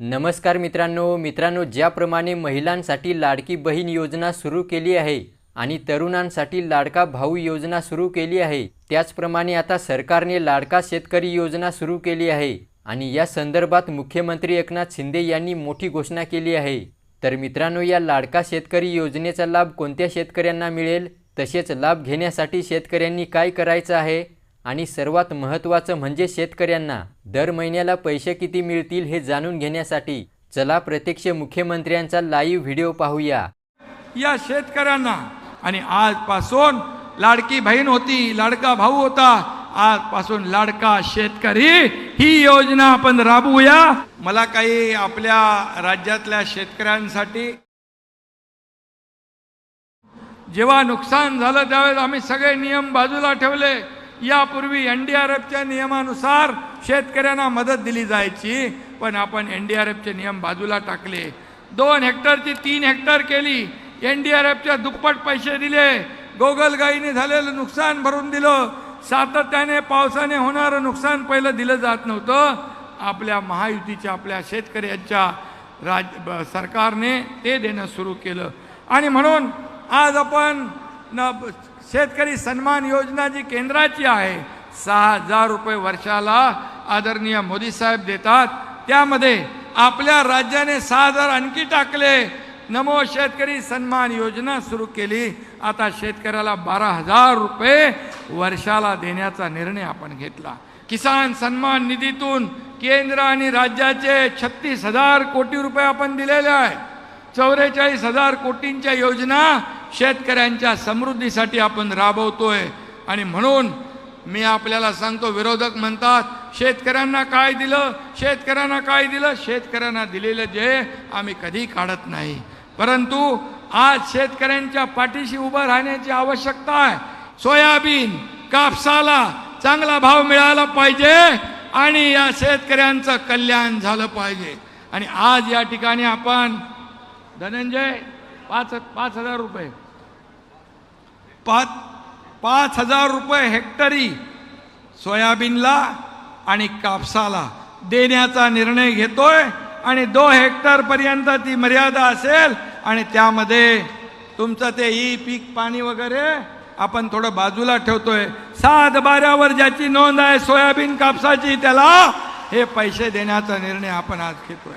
नमस्कार मित्रांनो मित्रांनो ज्याप्रमाणे महिलांसाठी लाडकी बहीण योजना सुरू केली आहे आणि तरुणांसाठी लाडका भाऊ योजना सुरू केली आहे त्याचप्रमाणे आता सरकारने लाडका शेतकरी योजना सुरू केली आहे आणि या संदर्भात मुख्यमंत्री एकनाथ शिंदे यांनी मोठी घोषणा केली आहे. तर मित्रांनो या लाडका शेतकरी योजनेचा लाभ कोणत्या शेतकऱ्यांना मिळेल? तसेच लाभ घेण्यासाठी शेतकऱ्यांनी काय करायचं आहे? आणि सर्वात महत्त्वाचं म्हणजे शेतकऱ्यांना दर महिन्याला पैसे किती मिळतील हे जाणून घेण्यासाठी चला प्रत्यक्ष मुख्यमंत्र्यांचा लाईव्ह व्हिडिओ पाहूया. या शेतकऱ्यांना आणि आजपासून लाडकी बहीण होती लाडका भाऊ होता आजपासून लाडका शेतकरी ही योजना आपण राबवूया. मला काही आपल्या राज्यातल्या शेतकऱ्यांसाठी जेव्हा नुकसान झालं त्यावेळेस आम्ही सगळे नियम बाजूला ठेवले. यापूर्वी एन डी आर एफच्या नियमानुसार शेतकऱ्यांना मदत दिली जायची पण आपण एन डी आर एफचे नियम बाजूला टाकले. दोन हेक्टरची तीन हेक्टर केली. एन डी आर एफच्या दुप्पट पैसे दिले. गोगलगाईने झालेलं नुकसान भरून दिलं. सातत्याने पावसाने होणारं नुकसान पहिलं दिलं जात नव्हतं. आपल्या महायुतीच्या आपल्या शेतकऱ्यांच्या राज सरकारने ते देणं सुरू केलं. आणि म्हणून आज आपण न शेतकरी सन्मान योजना जी केंद्राची आहे सहा हजार रुपये वर्षाला आदरणीय मोदी साहेब देतात. त्यामध्ये आपल्या राज्याने सहा हजार आणखी टाकले. नमो शेतकरी सन्मान योजना सुरू केली. आता शेतकऱ्याला बारा हजार रुपये वर्षाला देण्याचा निर्णय आपण घेतला. किसान सन्मान निधीतून केंद्र आणि राज्याचे छत्तीस हजार कोटी रुपये आपण दिलेले आहे चौवेचाळीस हजार कोटींच्या योजना शेतकऱ्यांच्या समृद्धीसाठी आपण राबवतोय. आणि म्हणून मी आपल्याला सांगतो विरोधक म्हणतात शेतकऱ्यांना काय दिलं? शेतकऱ्यांना काय दिलं? शेतकऱ्यांना दिलेलं जे आम्ही कधी काढत नाही. परंतु आज शेतकऱ्यांच्या पाठीशी उभं राहण्याची आवश्यकता आहे. सोयाबीन कापसाला चांगला भाव मिळाला पाहिजे आणि या शेतकऱ्यांचं कल्याण झालं पाहिजे. आणि आज या ठिकाणी आपण धनंजय पाच पाच हजार रुपये. पाच पाच हजार रुपये हेक्टरी सोयाबीनला आणि कापसाला देण्याचा निर्णय घेतोय आणि दो हेक्टरपर्यंत ती मर्यादा असेल आणि त्यामध्ये तुमचं ते ई पीक पाणी वगैरे आपण थोडं बाजूला ठेवतोय. सात बाऱ्यावर ज्याची नोंद आहे सोयाबीन कापसाची त्याला हे पैसे देण्याचा निर्णय आपण आज घेतोय.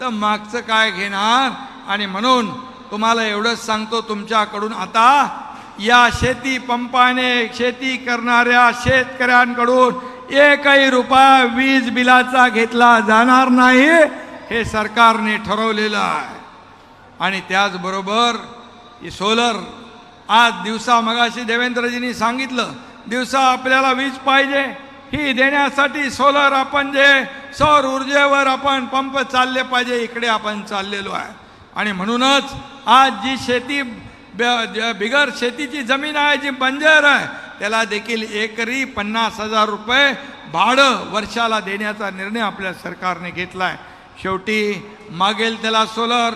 तर मागचं काय घेणार? आणि म्हणून तुम्हाला एवढंच सांगतो तुमच्याकडून आता या शेती पंपाने शेती करणाऱ्या शेतकऱ्यांकडून एकही रुपया वीज बिलाचा घेतला जाणार नाही हे सरकारने ठरवलेलं आहे. आणि त्याचबरोबर सोलर आज दिवसा मगाशी देवेंद्रजींनी सांगितलं दिवसा आपल्याला वीज पाहिजे ही देण्यासाठी सोलर आपण जे सौर ऊर्जेवर आपण पंप चालले पाहिजे इकडे आपण चाललेलो आहे. आणि म्हणूनच आज जी शेती ब- ज- बिगर शेतीची जमीन आहे जी बंजर आहे त्याला देखील एकरी पन्नास हजार रुपये भाडं वर्षाला देण्याचा निर्णय आपल्या सरकारने घेतला आहे शेवटी मागेल त्याला सोलर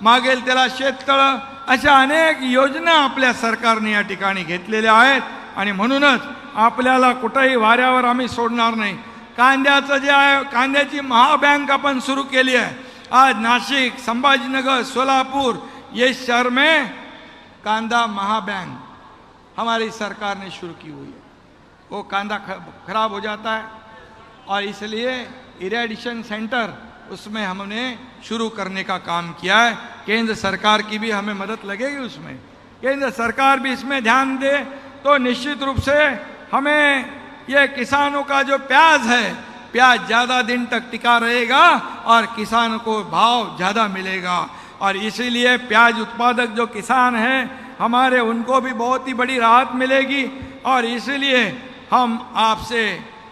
मागेल त्याला शेततळं अशा अनेक योजना आपल्या सरकारने या ठिकाणी घेतलेल्या आहेत. आणि म्हणूनच आपल्याला कुठंही वाऱ्यावर आम्ही सोडणार नाही. कांद्याचं जे आहे, कांद्याची महाबँक आपण सुरू केली आहे. आज नाशिक, संभाजीनगर, सोलापुर, ये शहर में कांदा महाबैंक, हमारी सरकार ने शुरू की हुई है. वो कांदा खराब हो जाता है और इसलिए इरेडिशन सेंटर उसमें हमने शुरू करने का काम किया है। केंद्र सरकार की भी हमें मदद लगेगी उसमें। केंद्र सरकार भी इसमें ध्यान दे तो निश्चित रूप से हमें ये किसानों का जो प्याज है, प्याज ज़्यादा दिन तक टिका रहेगा और किसान को भाव ज़्यादा मिलेगा। और इसीलिए प्याज उत्पादक जो किसान हैं, हमारे उनको भी बहुत ही बड़ी राहत मिलेगी और इसीलिए हम आपसे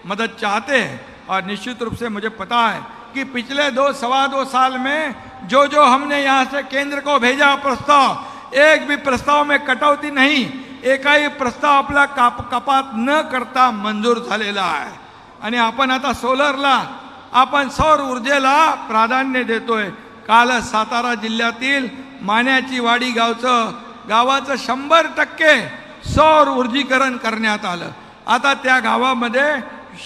मदद चाहते हैं। और निश्चित रूप से मुझे पता है कि पिछले दो, सवा दो साल में जो जो हमने यहाँ से केंद्र को भेजा प्रस्ताव, एक भी प्रस्ताव में कटौती नहीं एकाही प्रस्ताव आपला काप कपात न करता मंजूर झालेला आहे. आणि आपण आता सोलरला आपण सौर ऊर्जेला प्राधान्य देतोय. काल सातारा जिल्ह्यातील मान्याची वाडी गावचं गावाचं शंभर टक्के सौर ऊर्जीकरण करण्यात आलं. आता त्या गावामध्ये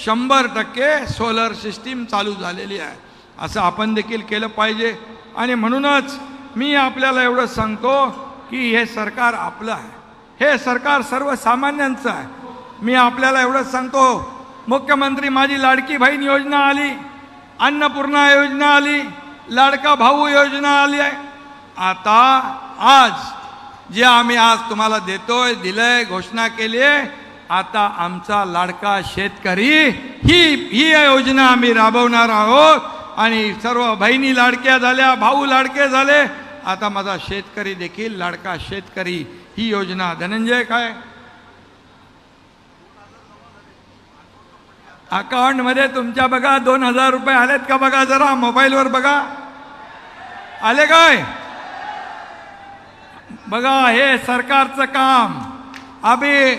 शंभर टक्के सोलर सिस्टीम चालू झालेली आहे. असं आपण देखील केलं पाहिजे. आणि म्हणूनच मी आपल्याला एवढं सांगतो की हे सरकार आपलं आहे. हे सरकार सर्वसामान्यांचं आहे. मी आपल्याला एवढंच सांगतो मुख्यमंत्री माझी लाडकी बहीण योजना आली अन्नपूर्णा योजना आली लाडका भाऊ योजना आली आहे. आता आज जे आम्ही आज तुम्हाला देतोय दिलंय घोषणा केली आहे आता आमचा लाडका शेतकरी ही ही योजना आम्ही राबवणार आहोत. आणि सर्व बहिणी लाडक्या झाल्या भाऊ लाडके झाले आता माझा शेतकरी देखील लाडका शेतकरी ही योजना धनंजय काय? अकाउंटमध्ये तुमच्या बघा दोन हजार रुपये आलेत का बघा जरा मोबाईलवर बघा. आले काय? बघा हे सरकारचं काम. अभी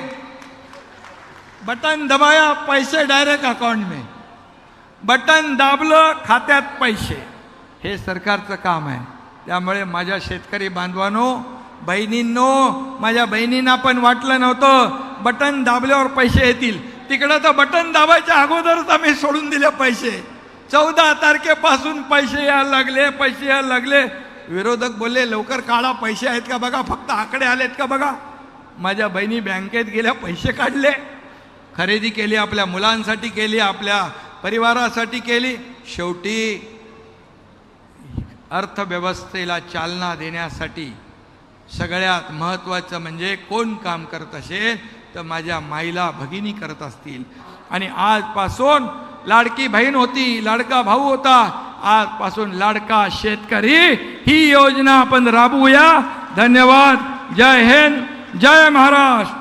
बटन दबाया पैसे डायरेक्ट अकाउंट में बटन दाबलं खात्यात पैसे. हे सरकारचं काम आहे. त्यामुळे माझ्या शेतकरी बांधवांनो बहिणींनो माझ्या बहिणींना पण वाटलं नव्हतं. बटन दाबल्यावर पैसे येतील. तिकडं तर बटन दाबायच्या अगोदरच आम्ही सोडून दिले पैसे. चौदा तारखेपासून पैसे यायला लागले पैसे यायला लागले. विरोधक बोलले लवकर काढा पैसे आहेत का बघा फक्त आकडे आलेत का बघा. माझ्या बहिणी बँकेत गेल्या पैसे काढले. खरेदी केली आपल्या मुलांसाठी केली आपल्या परिवारासाठी केली. शेवटी अर्थव्यवस्थेला चालना देण्यासाठी सगळ्यात महत्त्वाचं म्हणजे कोण काम करत असेल तर माझ्या माईला भगिनी करत असतील. आणि आजपासून लाडकी बहीण होती लाडका भाऊ होता आजपासून लाडका शेतकरी ही योजना आपण राबवूया. धन्यवाद. जय हिंद. जय महाराष्ट्र.